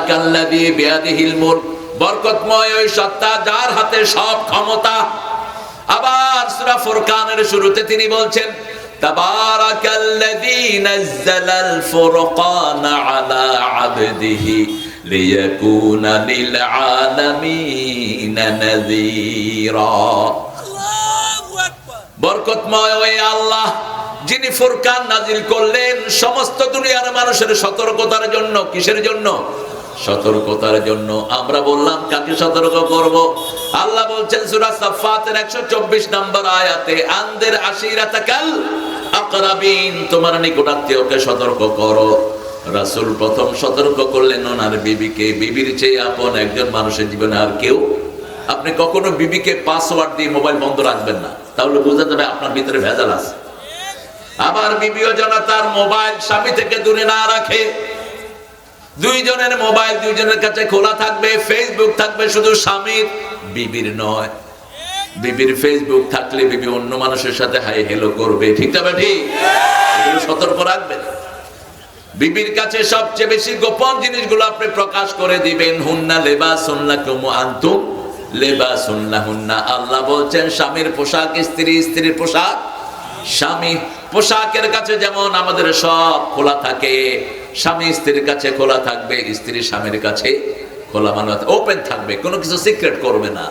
তাবারাকাল্লাযী বিয়াদিহিল মুলক বরকতময় ওই সত্তা যার হাতে সব ক্ষমতা। আবার সূরা ফুরকানের শুরুতে তিনি বলছেন তাবারাকাল্লাযী নাযালাল ফুরকানা আলা আবদিহি লিয়াকুনা লিল আলামিনা নাযীরা। বরকতময় ওই আল্লাহ যিনি ফুরকান নাজিল করলেন সমস্ত দুনিয়ার মানুষের সতর্কতার জন্য কিসের জন্য? সতর্কতার জন্য আমরা বললাম, কাকে সতর্ক করব? আল্লাহ বলছেন, সূরা সাফফাতের 124 নম্বর আয়াতে, আনদের আশিরাতাকাল আকরাবিন, তোমার নিকটাত্মীয়কে সতর্ক করো। রাসূল প্রথম সতর্ক করলেন ওনার বিবিকে। বিবির চেয়ে আপন একজন মানুষের জীবনে আর কেউ? আপনি কখনো বিবিকে পাসওয়ার্ড দিয়ে মোবাইল বন্ধ রাখবেন না? তাহলে বোঝা যাবে আপনার ভিতরে ভেজাল আছে। আবার বিবিও যেন তার মোবাইল স্বামী থেকে দূরে না রাখে। দুইজনের মোবাইল দুইজনের কাছে খোলা থাকবে ফেসবুক থাকবে, শুধু স্বামীর, বিবির নয়। বিবির ফেসবুক থাকলে বিবি অন্য মানুষের সাথে হাই হেলো করবে, ঠিক তবে ঠিক সতর্ক রাখবেন। বিবির কাছে সবচেয়ে বেশি গোপন জিনিসগুলো আপনি প্রকাশ করে দিবেন, হুন্না লেবা সুন্না কুমু আন্তুম লেবা সুন্না হুন্না। আল্লাহ বলছেন, স্বামীর পোশাক, স্ত্রী, স্ত্রীর পোশাক, স্বামী পোশাকের কাছে যেমন আমাদের সব খোলা থাকে স্বামী স্ত্রীর কাছে খোলা থাকবে, স্ত্রী স্বামীর কাছে খোলা মানে ওপেন থাকবে, কোনো কিছু সিক্রেট করবে না।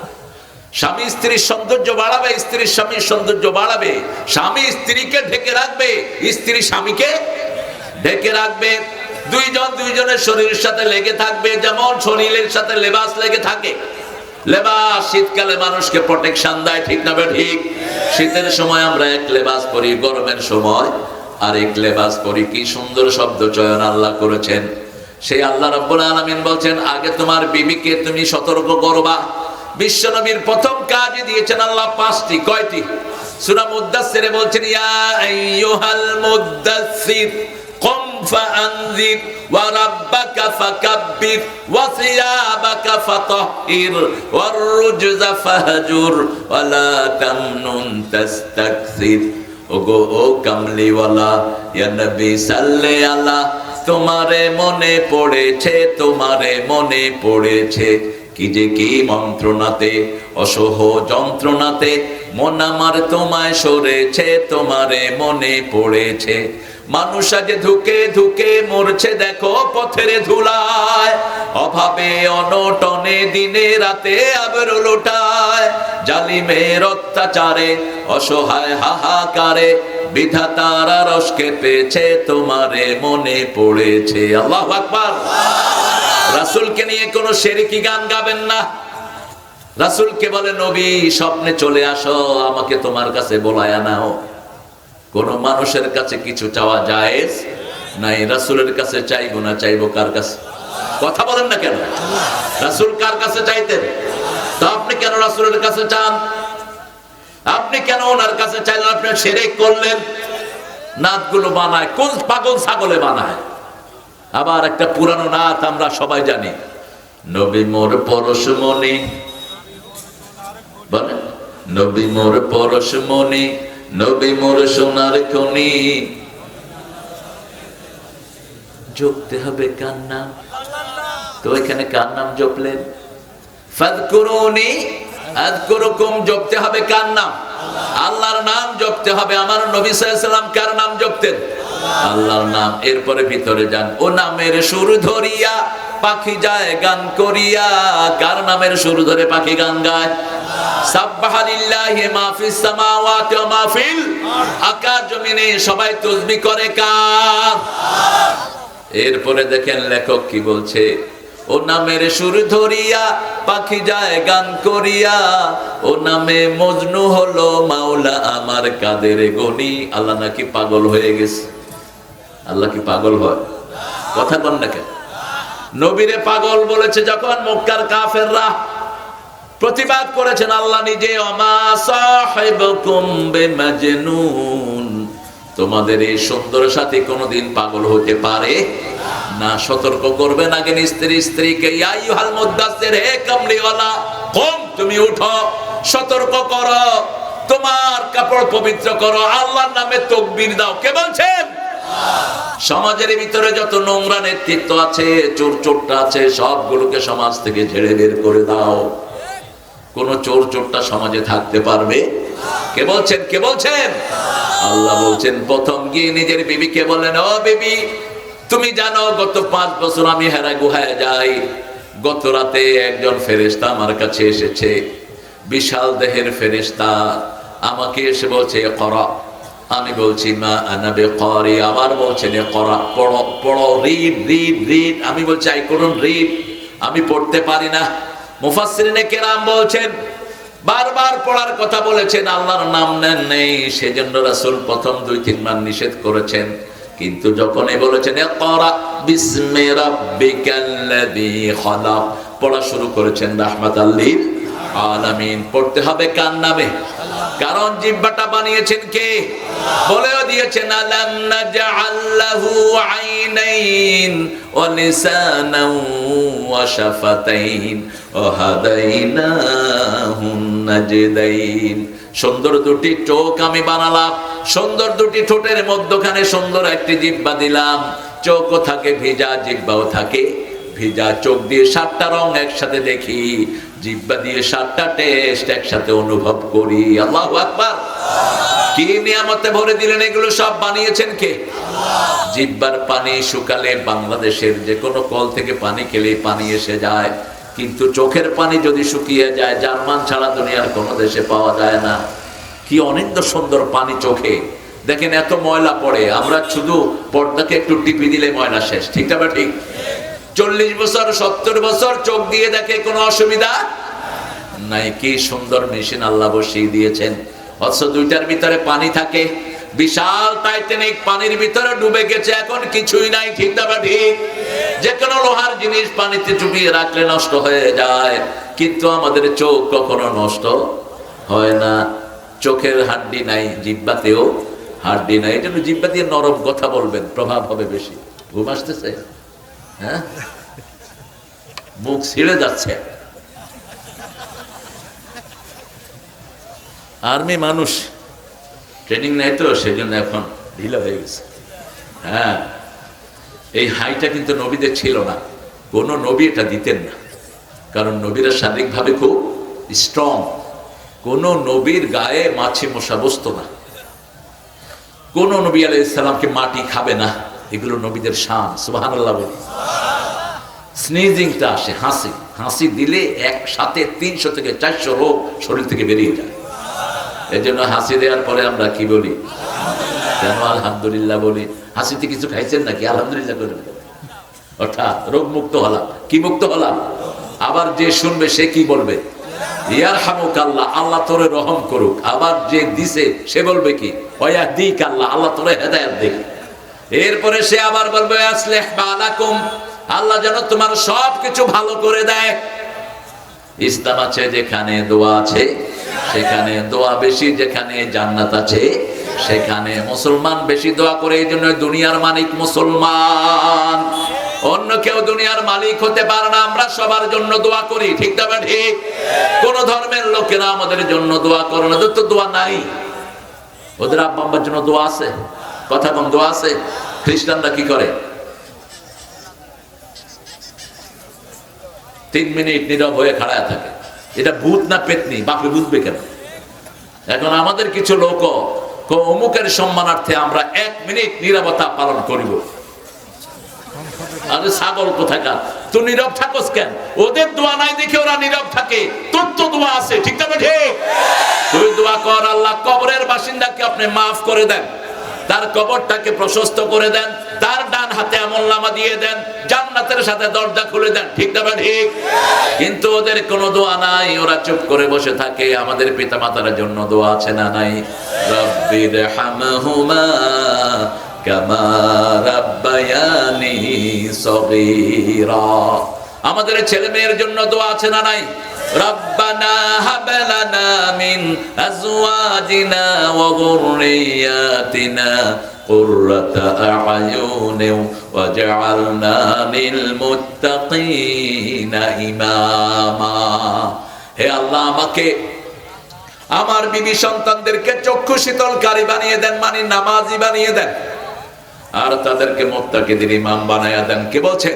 স্বামী স্ত্রীর সৌন্দর্য বাড়াবে স্ত্রীর স্বামীর সৌন্দর্য বাড়াবে। স্বামী স্ত্রীকে ঢেকে রাখবে, স্ত্রী স্বামীকে ঢেকে রাখবে। দুইজন, দুইজনের শরীরের সাথে লেগে থাকবে, যেমন শরীরের সাথে লেবাস লেগে থাকে। লেবাস শীতকালে মানুষকে প্রোটেকশন দেয়, ঠিক না ঠিক শীতের সময় আমরা এক লেবাস পরি, গরমের সময় আর এক লেবাস পরি কি সুন্দর শব্দ চয়ন আল্লাহ করেছেন সেই আল্লাহ রাব্বুল আলামিন বলছেন আগে তোমার বিবিকে তুমি সতর্ক করবা বিশ্বনবীর প্রথম কাজই দিয়েছেন আল্লাহ পাঁচটি কয়টি সূরা মুদ্দাসসিরে বলছেন ইয়া আইয়ুহাল মুদ্দাসসির قم فأنذر وربك فكبر وثيابك فطهر والرجز فهجر ولا تمنن تستكثر ওগো, ও কামলিওয়ালা ইয়া সাল্লে আলা, তোমারে মনে পড়েছে, তোমারে মনে পড়েছে। কি যে কি মন্ত্রণাতে, অসহ যন্ত্রণাতে, মন আমার তোমায় সরেছে, তোমারে মনে পড়েছে। মানুষ আজ ধুকে ধুকে মরছে দেখো পথের ধুলায়। অভাবে অনটনে দিনে রাতে আবার লোটায়। জালিমের অত্যাচারে, অসহায় হাহাকারে, বিধাতারা রসকে পেয়েছে, তোমারে মনে পড়েছে। আল্লাহ আকবার। রাসূলকে নিয়ে কোনো শেরিকি গান গাবেন না। রাসূলকে বলে, নবী, স্বপ্নে চলে আসো, আমাকে তোমার কাছে বলায় নাও। কোন মানুষের কাছে কিছু চাওয়া জায়েজ? নাই, রাসূলের কাছে চাইব না, চাইব কার কাছে? কথা বলেন না কেন? রাসূল কার কাছে চাইতেন? তো আপনি কেন রাসূলের কাছে চান? আপনি কেন ওনার কাছে চাইলেন? আপনি শিরক করলেন। নাতগুলো বানায়, কোন পাগল ছাগলে বানায়? আবার একটা পুরানো নাত আমরা সবাই জানি। নবী মোর পরশমণি বলে নবী মোর পরশমণি নবী মোর সোনার খনি। জপতে হবে কার নাম? তো এখানে কার নাম জপলেন? ফাদকুরুনি জপতে হবে কার নাম? আল্লাহর নাম জপতে হবে। আমার নবী সাল্লাম কার নাম জপতেন? আল্লাহর নাম। এরপরে ভিতরে যান। ও নামের সুর ধরিয়া পাখি যায়, গান করিয়া, কার নামের সুর ধরে পাখি গান গায়? সবাই তাসবিহ করে কার? এরপরে দেখেন লেখক কি বলছে, ও নামের সুর ধরিয়া, পাখি যায়, গান করিয়া, ও নামে মজনু হলো মাওলা আমার কাদের গনি। আল্লাহ নাকি পাগল হয়ে গেছে। আল্লাহ কি পাগল হয়? কথা বল না কেন? নবীরে পাগল বলেছে যখন মক্কার কাফেররা প্রতিবাদ করেছেন, আল্লাহ নিজে তোমাদের এই সুন্দর সাথী কোনোদিন পাগল হতে পারে না? সতর্ক করবেন আগে স্ত্রী স্ত্রীকে? হে কামলিওয়ালা, কম, তুমি উঠো, সতর্ক করো, তোমার কাপড় পবিত্র করো, আল্লাহর নামে তকবীর দাও। কে বলছেন? সমাজের ভিতরে যত নোংরা নেতৃত্ব আছে, চোর চোরটা আছে, সবগুলোকে সমাজ থেকে ঝেড়ে বের করে দাও। কোন চোর চোরটা সমাজে থাকতে পারবে? কে বলছেন? কে বলছেন? আল্লাহ বলছেন, প্রথম গিয়ে নিজের বিবিকে বলেন, ও বিবি, তুমি জানো, গত পাঁচ বছর আমি হেরা গুহায় যাই। গত রাতে একজন ফেরেস্তা আমার কাছে এসেছে। বিশাল দেহের ফেরেস্তা আমাকে এসে বলছে করা আমি বলছি, মা আনাবে করি আবার বলছেন এ করা, পড়ো পড়ো রিড রিড রিড আমি বলছি, আই, করুন রিড আমি পড়তে পারি না। মুফাসসিরিনে কেরাম বলছেন, বারবার পড়ার কথা বলেছেন, আল্লাহর নাম নেন নেই। সেজন্য রাসূল প্রথম দুই তিন তিনবার নিষেধ করেছেন। কিন্তু বলেছেন বিসমি রাব্বিকাল্লাযী খলাক, পড়া শুরু করেছেন রাহমাতাল লিল আলামিন, পড়তে হবে কার নামে? কারণ জিহ্বাটা বানিয়েছেন কে? বলেও দিয়েছেন, আলাম নাজআল লাহু আইনাইন ওয়া লিসানান ওয়া শাফাতাইন ওয়া হাদাইনাহুন নাজদাইন। সুন্দর দুটি চোখ আমি বানালাম। সুন্দর দুটি ঠোঁটের মধ্যখানে সুন্দর একটি জিব্বা দিলাম। চোখও থাকে, ভিজা জিহ্বাও থাকে। ভিজা চোখ দিয়ে সাতটা রং একসাথে দেখি। জিব্বা দিয়ে সাতটা টেস্ট একসাথে অনুভব করি। আল্লাহ আকবার। কি নিয়ামতে ভরে দিলেন এগুলো সব? বানিয়েছেন কে? জিব্বার পানি শুকালে বাংলাদেশের যে কোনো কল থেকে পানি খেলে পানি এসে যায়। কিন্তু চোখের পানি যদি শুকিয়ে যায়, জার্মান ছাড়া দুনিয়ার কোনো দেশে পাওয়া যায় না। কি অনিন্দ সুন্দর পানি চোখে। দেখেন এত ময়লা পড়ে। আমরা শুধু পর্দাকে একটু টিপি দিলে ময়লা শেষ। ঠিক না ঠিক? চল্লিশ বছর, সত্তর বছর চোখ দিয়ে দেখে কোনো অসুবিধা নাই। কি সুন্দর মেশিন আল্লাহ বসিয়ে দিয়েছেন। অথচ দুইটার ভিতরে পানি থাকে। বিশাল টাইটানিক পানির ভিতরে ডুবে গেছে, এখন কিছুই নাই, ঠিক ঠিক? যে কোনো লোহার জিনিস পানিতে চুপিয়ে রাখলে নষ্ট হয়ে যায়। কিন্তু আমাদের চোখ কখনো নষ্ট হয় না। চোখের হাড্ডি নাই, জিব্বাতেও হাড্ডি নাই। জন্য জিব্বা দিয়ে নরম কথা বলবেন, প্রভাব হবে বেশি। ঘুম আসতেছে? হ্যাঁ? মুখ ছিঁড়ে যাচ্ছে। আর্মি মানুষ, ট্রেনিং নেই তো, সেজন্য এখন ঢিলা হয়ে গেছে। হ্যাঁ এই হাইটা কিন্তু নবীদের ছিল না। কোনো নবী এটা দিতেন না। কারণ নবীরা শারীরিকভাবে খুব স্ট্রং কোন নবীর গায়ে মাছি মশা বসতো না। কোন নবী আলাই মাটি খাবে না। এগুলো নবীদের শান বলি। স্নিজিংটা আসে, হাসি। হাসি দিলে একসাথে তিনশো থেকে চারশো রোগ শরীর থেকে বেরিয়ে যায়। এই জন্য হাসি দেওয়ার পরে আমরা কি বলি? কেন আলহামদুলিল্লাহ বলি? হাসিতে কিছু খাইছেন নাকি? আলহামদুলিল্লাহ করে অর্থাৎ রোগ মুক্ত হলাম। কি মুক্ত হলাম? আবার যে শুনবে সে কি বলবে? ইয়ার হামুক আল্লাহ আল্লাহ তোরে রহম করুক। আবার যে দিছে সে বলবে কি? ওয়া দিক আল্লাহ আল্লাহ তোরে হেদায়াত দিক। এরপরে সে আবার বলবে বালাকুম, আল্লাহ যেন তোমার সব কিছু ভালো করে দেয়। ইসলাম আছে যেখানে দোয়া আছে, সেখানে দোয়া বেশি, যেখানে জান্নাত আছে, সেখানে মুসলমান বেশি দোয়া করে, এই জন্য দুনিয়ার মালিক মুসলমান। অন্য কেউ দুনিয়ার মালিক হতে পারে না, আমরা সবার জন্য দোয়া করি, ঠিক তবে ঠিক কোন ধর্মের লোকেরা আমাদের জন্য দোয়া করে না তো দোয়া নাই। ওদের আব্বা আব্বার জন্য দোয়া আছে। কথা দোয়া আছে? খ্রিস্টানরা কি করে? তিন মিনিট নীরব হয়ে খাড়ায় থাকে। এটা ভূত না পেতনি? বাপে বুঝবে কেন? এখন আমাদের কিছু লোক অমুকের সম্মানার্থে আমরা এক মিনিট নিরবতা পালন করিব। আরে ছাগল কোথাকার? তুই নীরব থাকস কেন? ওদের দোয়া নাই দেখে ওরা নীরব থাকে। তোর তো দোয়া আছে ঠিক না ঠিক। তুই দোয়া কর আল্লাহ কবরের বাসিন্দাকে আপনি মাফ করে দেন। তার কবরটাকে প্রশস্ত করে দেন, তার ডান হাতে আমল নামা দিয়ে দেন, জান্নাতের সাথে দরজা খুলে দেন। ঠিক না ঠিক। কিন্তু ওদের কোনো দোয়া নাই, ওরা চুপ করে বসে থাকে। আমাদের পিতা মাতার জন্য দোয়া আছে না নাই? রব্বির হামহুমা কামা রাব্বায়ানি সগীরা। আমাদের ছেলে মেয়ের জন্য দোয়া আছে না নাই রব্বানা হাবলানা মিন আজওয়াজিনা ওয়া যুররিয়াতিনা قرة أعين وجعلنا للمتقين إماما হে আল্লাহ আমাকে আমার বিবি সন্তানদেরকে চক্ষু শীতলকারী বানিয়ে দেন মানে নামাজি বানিয়ে দেন আর তাদেরকে মোত্তাকিদের ইমাম বানায়া দেন কে বলছেন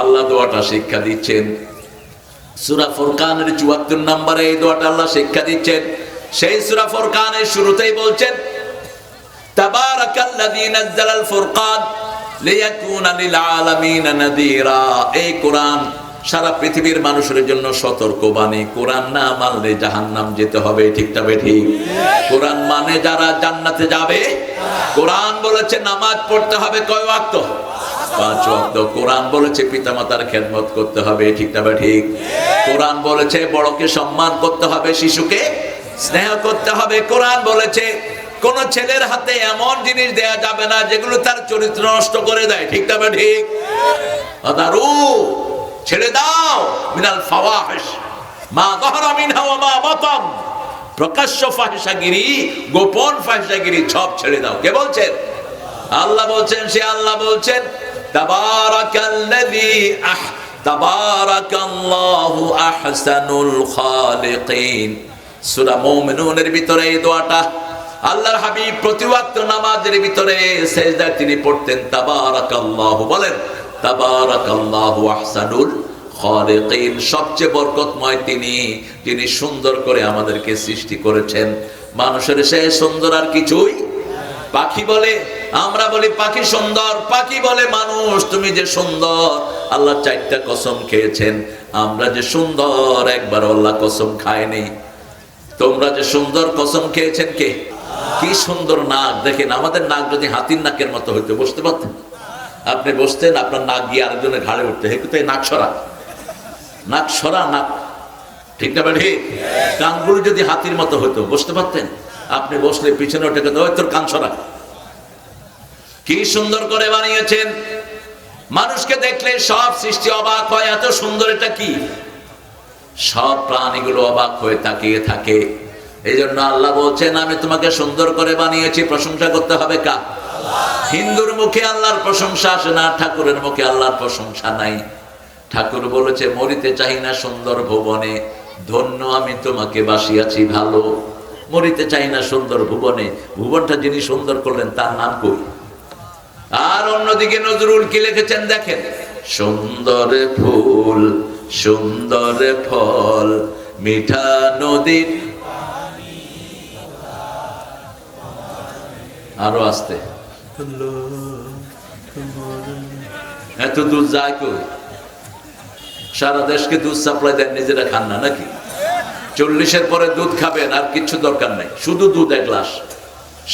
আল্লাহ দোয়াটা শিক্ষা দিচ্ছেন। সুরা ফোরকানের চুয়াত্তর নম্বরে এই দোয়াটা আল্লাহ শিক্ষা দিচ্ছেন। সেই সুরা ফোরকানের শুরুতেই বলছেন, তাবারাকাল্লাযী নাযালাল ফুরকান লিয়াকুনা লিল আলামিন নাযীরা। এই কোরআন সারা পৃথিবীর মানুষের জন্য সতর্ক বাণী, কোরআন না মানলে জাহান্নাম যেতে হবে, ঠিক তবে ঠিক? কোরআন মানে যারা জান্নাতে যাবে, কোরআন বলেছে নামাজ পড়তে হবে কয় ওয়াক্ত? পাঁচ ওয়াক্ত। কোরআন বলেছে পিতামাতার খেদমত করতে হবে, ঠিক তবে ঠিক? কোরআন বলেছে বড়কে সম্মান করতে হবে, শিশুকে স্নেহ করতে হবে। কোরআন বলেছে কোন ছেলের হাতে এমন জিনিস দেয়া যাবে না, যেগুলো তার চরিত্র নষ্ট করে দেয়, ঠিক তবে ঠিক? ছেড়ে দাও, মিনাল ফাওয়াহিশ। মা দহরা মিনহা ওয়া মা বাতান। প্রকাশ্য ফাহিশাগিরি, গোপন ফাহিশাগিরি সব ছেড়ে দাও। কে বলছেন? আল্লাহ বলছেন, সে আল্লাহ বলছেন, তাবারাকাল্লাযী আহ, তাবারাকাল্লাহু আহসানুল খালিকিন। সূরা মুমিনুনের ভিতরে এই দোয়াটা। আল্লাহর হাবিব প্রতি ওয়াক্ত নামাজের ভিতরে সেজদায় তিনি পড়তেন, তাবারাকাল্লাহু। বলেন সবচেয়ে বরকতময় তিনি যিনি সুন্দর করে আমাদেরকে সৃষ্টি করেছেন। মানুষের সে সুন্দর আর কিছুই? পাখি বলে, আমরা বলি পাখি সুন্দর, পাখি বলে মানুষ, তুমি যে সুন্দর, আল্লাহ চারটা কসম খেয়েছেন। আমরা যে সুন্দর একবার আল্লাহ কসম খায়নি। তোমরা যে সুন্দর কসম খেয়েছেন কে? কি সুন্দর নাক, দেখেন আমাদের নাক যদি হাতির নাকের মতো হইতো বসতে পারতেন? আপনি বসতেন, আপনার নাক গিয়ে আরেকজনের ঘাড়ে উঠতে। হে কোথায় নাক সরা। নাক সরা, নাক। ঠিক না ঠিক কানগুলো যদি হাতির মতো হতো, বসতে পারতেন? আপনি বসলে পিছনে কিন্তু ওই তোর কান সরা। কি সুন্দর করে বানিয়েছেন। মানুষকে দেখলে সব সৃষ্টি অবাক হয়। এত সুন্দর এটা কি? সব প্রাণীগুলো অবাক হয়ে তাকিয়ে থাকে। এই জন্য আল্লাহ বলছেন, আমি তোমাকে সুন্দর করে বানিয়েছি। প্রশংসা করতে হবে কা হিন্দুর মুখে আল্লাহর প্রশংসা আসে না, ঠাকুরের মুখে আল্লাহর প্রশংসা নাই। ঠাকুর বলেছে, মরিতে চাই না সুন্দর ভুবনে, ধন্য আমি তোমাকে বাসিয়াছি ভালো। মরিতে চাই না সুন্দর ভুবনে, ভুবনটা যিনি সুন্দর করলেন তার নাম কই? আর অন্যদিকে নজরুল কি লিখেছেন দেখেন? সুন্দর ফুল, সুন্দর ফল, মিঠা নদীর আরও আসতে। এত দুধ যায় কই? সারা দেশকে দুধ সাপ্লাই দেন নিজেরা খান না নাকি? চল্লিশের পরে দুধ খাবেন, আর কিছু দরকার নেই। শুধু দুধ এক গ্লাস।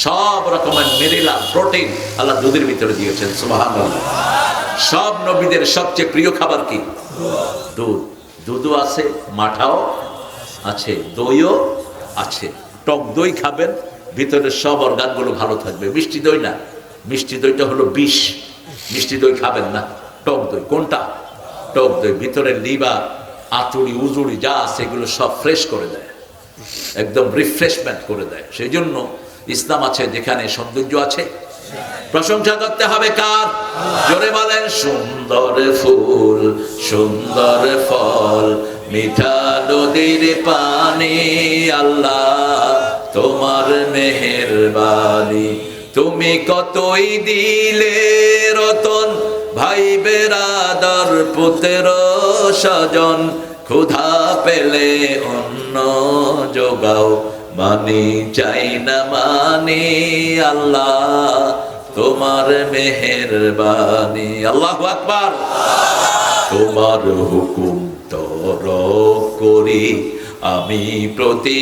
সব রকমের মেরিলাম প্রোটিন আল্লাহ দুধের ভিতরে দিয়েছেন সুবাহান সব নবীদের সবচেয়ে প্রিয় খাবার কি? দুধ। দুধও আছে, মাঠাও আছে, দইও আছে। টক দই খাবেন ভিতরে সব অর্গানগুলো ভালো থাকবে। মিষ্টি দই না। মিষ্টি দইটা হলো বিষ। মিষ্টি দই খাবেন না, টক দই। কোনটা? টক দই। ভিতরে লিভার আতুড়ি উজুড়ি যা এগুলো সব ফ্রেশ করে দেয়। একদম রিফ্রেশমেন্ট করে দেয়। সেই জন্য ইসলাম আছে, যেখানে সৌন্দর্য আছে। প্রশংসা করতে হবে কার? জোরে বলেন, সুন্দর ফুল, সুন্দর ফল, মিঠা নদীর পানি, আল্লাহ তোমার মেহেরবানি। তুমি কতই দিলে রতন, ভাই বেরাদার পুত্র স্বজন, ক্ষুধা পেলে অন্য যোগাও, মানি চাই না মানি আল্লাহ, তোমার মেহের মেহেরবানি। আল্লাহ আকবার। তোমার হুকুম তর করি, আমি প্রতি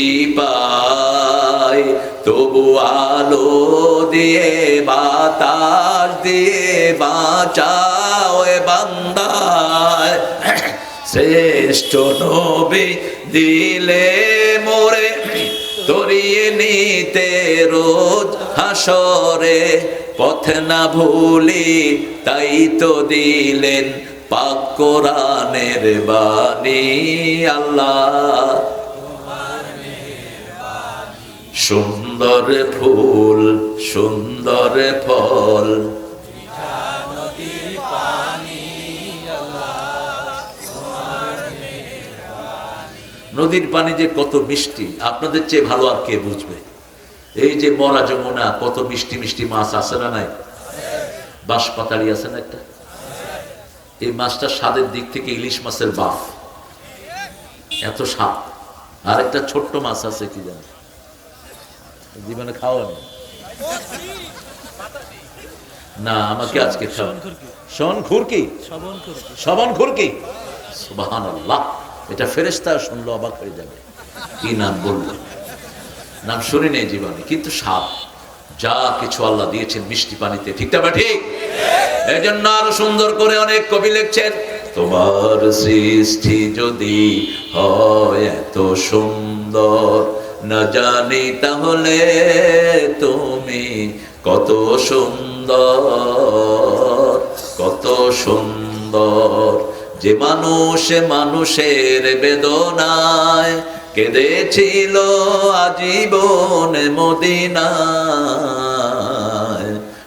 পাই তবু আলো দিয়ে, বাতাস দিয়ে বাঁচাও বান্দায়। শ্রেষ্ঠ নবী দিলে মোরে, তরিয়ে নিতে রোজ হাসরে। পথ না ভুলি, তাই তো দিলেন পাক কোরআনের বাণী আল্লাহ। সুন্দর ফুল, সুন্দর ফল। নদীর পানি যে কত মিষ্টি, আপনাদের চেয়ে ভালো আর কে বুঝবে? এই যে মরা যমুনা, কত মিষ্টি মিষ্টি মাছ আছে না নাই? বাঁশ পাতাড়ি আছে না একটা? এই মাছটা স্বাদের দিক থেকে ইলিশ মাছের বাপ এত স্বাদ। আর একটা ছোট্ট মাছ আছে কি জানো? জীবনে খাওয়া নেই না আমাকে আজকে খাওয়া খুরকি। শবন খুরকি। সুবাহান আল্লাহ এটা ফেরেস্তা শুনলো অবাক হয়ে যাবে। কি নাম বলল? নাম শুনি নেই জীবনে কিন্তু সাপ যা কিছু আল্লাহ দিয়েছেন মিষ্টি পানিতে ঠিক না ঠিক এই জন্য আরও সুন্দর করে অনেক কবি লিখছেন তোমার সৃষ্টি যদি হয় এত সুন্দর না জানি তাহলে তুমি কত সুন্দর কত সুন্দর। যে মানুষ মানুষের বেদনায় কেঁদেছিল আজীবন মদিনায়।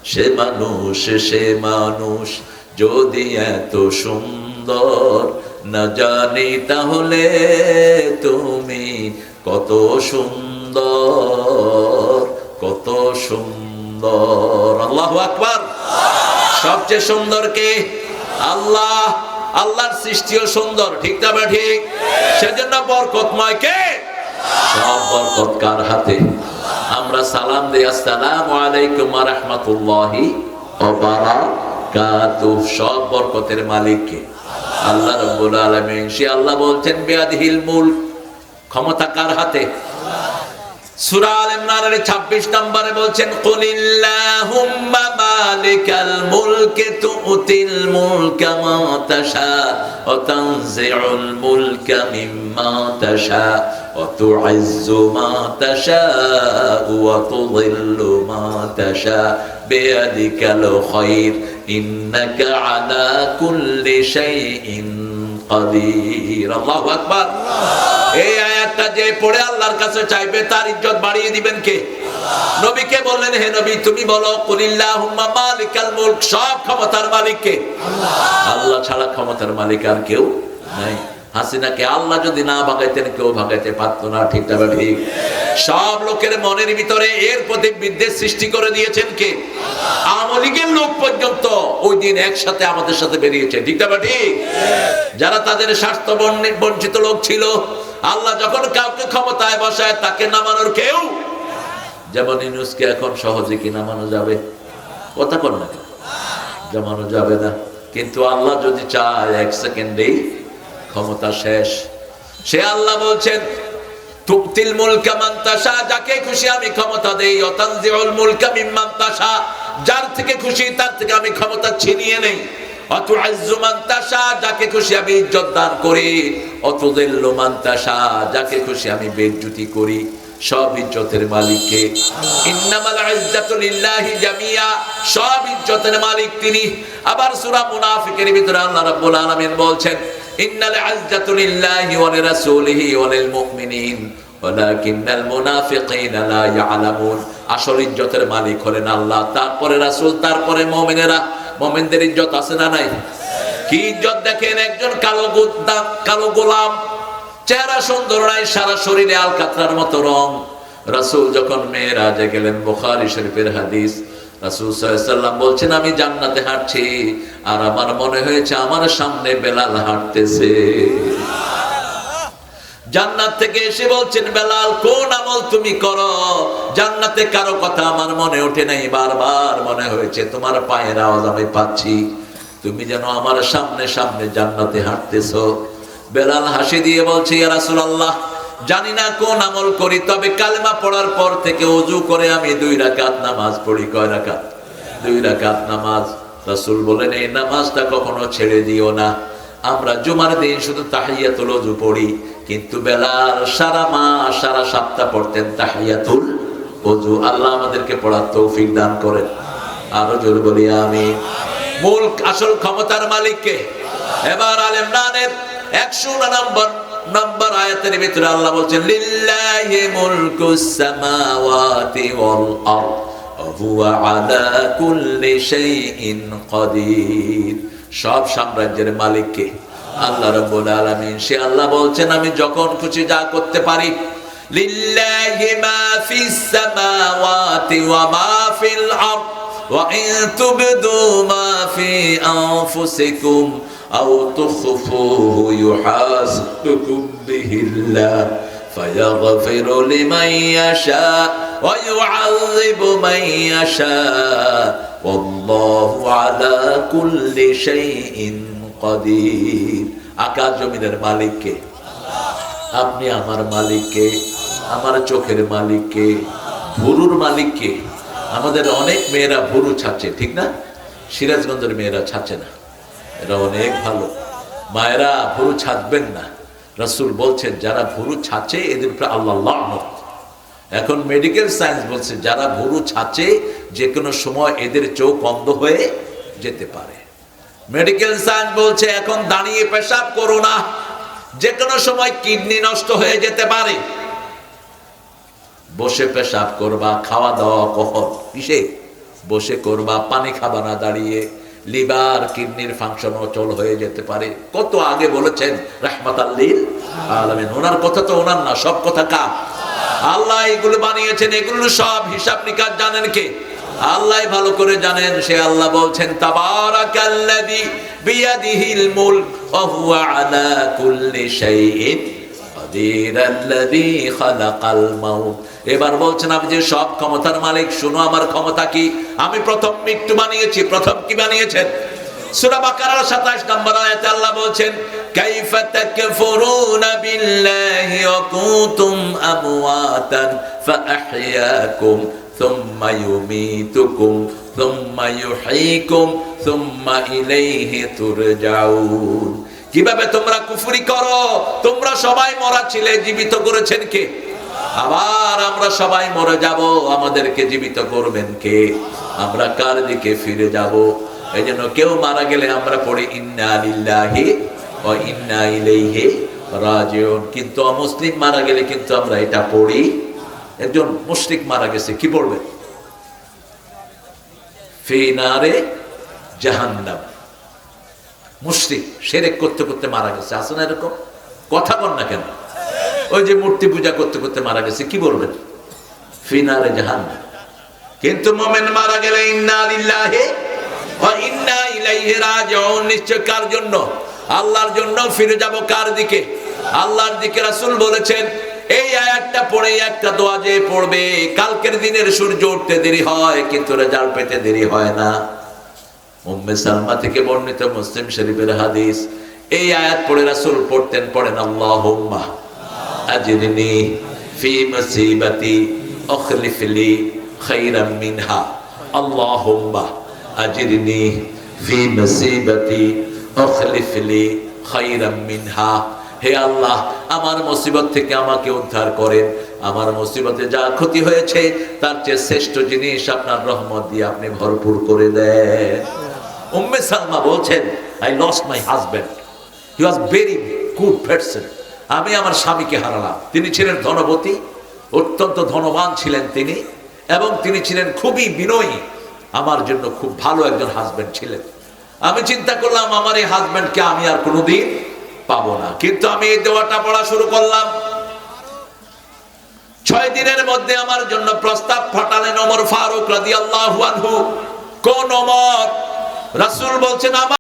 সে মানুষ সে মানুষ যদি এত সুন্দর, না জানি তাহলে তুমি কত সুন্দর কত সুন্দর। আল্লাহ আকবার। সবচেয়ে সুন্দর কে? আল্লাহ। আল্লাহর সৃষ্টিও সুন্দর, ঠিক না বা ঠিক? সেজন্য বরকতময় কে? সব বরকত কার হাতে? আমরা সালাম দিই, আসসালামু আলাইকুম ওয়া রাহমাতুল্লাহি ওয়া সব বরকতের মালিক কে? আল্লাহ রাব্বুল আলামিন। সে আল্লাহ বলছেন, বিয়াদিহিল মুলক। ক্ষমতা কার হাতে? 26 নম্বরে বলছেন কুল্লি এই আয়াতটা যে পড়ে আল্লাহর কাছে চাইবে তার ইজ্জত বাড়িয়ে দিবেন কে? নবীকে বললেন হে নবী তুমি বলো কুলিল্লাহুম্মা মালিকাল মুলক সব ক্ষমতার মালিক কে? আল্লাহ। ছাড়া ক্ষমতার মালিক আর কেউ নাই। হাসিনাকে আল্লাহ যদি না ভাগাইতেন, কেউ ভাগাইতে পারতো না, ঠিক না ঠিক। সব লোকের মনের ভিতরে এর প্রতি বিদ্বেষ সৃষ্টি করে দিয়েছেন কে? আওয়ামী লীগের লোক পর্যন্ত ওই দিন একসাথে আমাদের সাথে বেরিয়েছে, ঠিক না ঠিক? যারা তাদের স্বার্থ বঞ্চিত লোক ছিল, আল্লাহ যখন কাউকে ক্ষমতায় বসায়, তাকে নামানোর কেউ যেমন ইনুসকে এখন সহজে কি নামানো যাবে? কথা কর না? জমানো যাবে না। কিন্তু আল্লাহ যদি চায়, এক সেকেন্ডেই ক্ষমতা শেষ। সে আল্লাহ বলছেন যাকে খুশি আমি ক্ষমতা করি। সব ইজ্জতের মালিককে। সব ইজ্জতের মালিক তিনি। আবার সূরা মুনাফিকের ভিতরে আল্লাহ রাব্বুল বলছেন ইন্নাল ওয়া ওয়া লিল মুমিনিন ওয়ালাকিন্নাল মুনাফিকিনা লা ইয়ালামুন। আসল ইজ্জতের মালিক হলেন আল্লাহ। তারপরে রাসূল, তারপরে মুমিনেরা। মুমিনদের ইজ্জত আছে না নাই? কি ইজ্জত দেখেন? একজন কালো গোদ্দা, কালো গোলাম। চেহারা সুন্দর নাই, সারা শরীরে আলকাতরার মতো রং। রাসূল যখন মেয়েরাজে গেলেন, বুখারী শরীফের হাদিস। রাসূল বলছেন, আমি জান্নাতে হাঁটছি আর আমার মনে হয়েছে আমার সামনে বেলাল হাঁটতেছে। জান্নাত থেকে এসে বলছেন, বেলাল, কোন আমল তুমি করো? জান্নাতে কারও কথা আমার মনে ওঠে নাই, বারবার মনে হয়েছে, তোমার পায়ের আওয়াজ আমি পাচ্ছি। তুমি যেন আমার সামনে সামনে জান্নাতে হাঁটতেছো। বেলাল হাসি দিয়ে বলছে, ইয়া রাসূলুল্লাহ জানি না কোন আমল করি, তবে কালেমা পড়ার পর থেকে ওযু করে আমি দুই রাকাত নামাজ পড়ি। কয় রাকাত? দুই রাকাত নামাজ। রাসূল বলেন, এই নামাজটা কখনো ছেড়ে দিও না। আমরা জুমার দিন শুধু তাহিয়াতুল ওযু পড়ি, কিন্তু বেলাল সারা মাস, সারা সপ্তাহ পড়তেন তাহিয়াতুল ওযু আল্লাহ আমাদেরকে পড়ার তৌফিক দান করেন। আরও জোর বলি আমি মূল আসল ক্ষমতার মালিককে এবার আল ইমরানের একশো নম্বর নম্বর আয়াতের ভিতরে আল্লাহ বলছেন, লিল্লাহি মুলকুস সামাওয়াতি ওয়াল আরদ, হুয়া আলা কুল্লি শাইইন কাদির। সব সাম্রাজ্যের মালিক কে আল্লাহ রাব্বুল আলামিন, সে আল্লাহ বলছেন, আমি যখন খুশি যা করতে পারি। লিল্লাহি মা ফিস সামাওয়াতি ওয়া মা ফিল আরদ, ওয়া ইন তুবদু মা ফি আনফুসিকুম আও তুখফুহু ইউহা يحاسبكم به الله فيغفر لمن يشاء ويعذب من يشاء والله على كل شيء قدير আকাশ জমিনের মালিককে আপনি আমার মালিককে আমার চোখের মালিককে ভুরুর মালিককে আমাদের অনেক মেয়েরা ভুরু ছাড়ছে ঠিক না সিরাজগঞ্জের মেয়েরা ছাড়ছে না এরা অনেক ভালো মায়েরা ভুরু ছাড়বেন না রাসূল বলছেন, যারা ভুরু ছাড়ছে এদের উপরে আল্লাহ। এখন মেডিকেল সায়েন্স বলছে, যারা ভুরু ছাড়ছে যে কোনো সময় এদের চোখ অন্ধ হয়ে যেতে পারে। মেডিকেল সায়েন্স বলছে, এখন দাঁড়িয়ে পেশাব করো না। যে কোনো সময় কিডনি নষ্ট হয়ে যেতে পারে। বসে পেশাব করবা, খাওয়া দাওয়া কখন? কিসে? বসে করবা, পানি খাবা না দাঁড়িয়ে। লিভার কিডনির ফাংশন অচল হয়ে যেতে পারে কত আগে বলেছেন রাহমাত আল্লিল আলামিন ওনার কথা তো ওনার না সব কথা কা আল্লাহ এগুলো বানিয়েছেন এগুলো সব হিসাব নিকাশ জানেন কে আল্লাহ ভালো করে জানেন সে আল্লাহ বলছেন তাবারাকাল্লাযী বিয়াদিহিল মুলক ওয়া হুয়া আলা কুল্লি শাইইন قدير الذي خلق الموت এবার বলছেন, আমি যে সব ক্ষমতার মালিক, শুনো আমার ক্ষমতা কি? আমি প্রথম মৃত্যু বানিয়েছি, প্রথম কি বানিয়েছেন? সূরা বাকারার 27 নম্বর আয়াতে আল্লাহ বলছেন, কাইফা তাকফুরুনা বিল্লাহি ওয়া কুনতুম আমওয়াতান ফাআহইয়াকুম থুম্মা ইউমীতুকুম থুম্মা ইউহয়ীকুম থুম্মা ইলাইহি তুরজাউন। কীভাবে তোমরা কুফরি করো? তোমরা সবাই মরা ছিলে, জীবিত করেছেন কে? আবার আমরা সবাই মরে যাব, আমাদেরকে জীবিত করবেন কে? আমরা কার দিকে ফিরে যাব? এই জন্য কেউ মারা গেলে আমরা পড়ি, ইন্না লিল্লাহি ও ইন্না ইলাইহি রাজিউন। কিন্তু অমুসলিম মারা গেলে কিন্তু আমরা এটা পড়ি। একজন মুশরিক মারা গেছে, কি পড়বে? ফি নারে জাহান্নাম। মুশরিক সেরেক করতে করতে মারা গেছে। না এরকম? কথা বল না কেন? ওই যে মূর্তি পূজা করতে করতে মারা গেছে, কি বলবেন? ফিনারে জাহান কিন্তু মোমেন মারা গেলে ইন্না লিল্লাহি ওয়া ইন্না ইলাইহি রাজিউন। নিশ্চয় কার জন্য? আল্লাহর জন্য ফিরে কার দিকে? আল্লাহর দিকে বলেছেন, এই একটা পড়বে, কালকের দিনের সূর্য উঠতে দেরি হয়, কিন্তু পেতে দেরি হয় না। থেকে বর্ণিত মুসলিম শরীফের হাদিস, এই আয়াত পড়ে রাসূল পড়তেন, পড়েন আল্লাহুম্মা। আজরিনি ফি মুসিবাতি আখলিফ লি খাইরাম মিনহা আল্লাহুম্মা আজরিনি ফি মুসিবাতি আখলিফ লি খাইরাম মিনহা হে আল্লাহ, আমার মুসিবত থেকে আমাকে উদ্ধার করেন। আমার মুসিবতে যা ক্ষতি হয়েছে, তার চেয়ে শ্রেষ্ঠ জিনিস আপনার রহমত দিয়ে আপনি ভরপুর করে দেন। উম্মে সালমা বলছেন I lost my husband he was very good person আমি আমার স্বামীকে হারালাম। তিনি ছিলেন ধনবতী, অত্যন্ত ধনবান ছিলেন তিনি, এবং তিনি ছিলেন খুবই বিনয়ী। আমার জন্য খুব ভালো একজন হাজবেন্ড ছিলেন। আমি চিন্তা করলাম, আমার এই হাজবেন্ডকে আমি আর কোনোদিন পাবো না। কিন্তু আমি এই দেওয়াটা পড়া শুরু করলাম। ছয় দিনের মধ্যে আমার জন্য প্রস্তাব ফাটালেন ওমর ফারুক রাদিয়াল্লাহু আনহু। কোন ওমর? রাসূল বলছেন আমার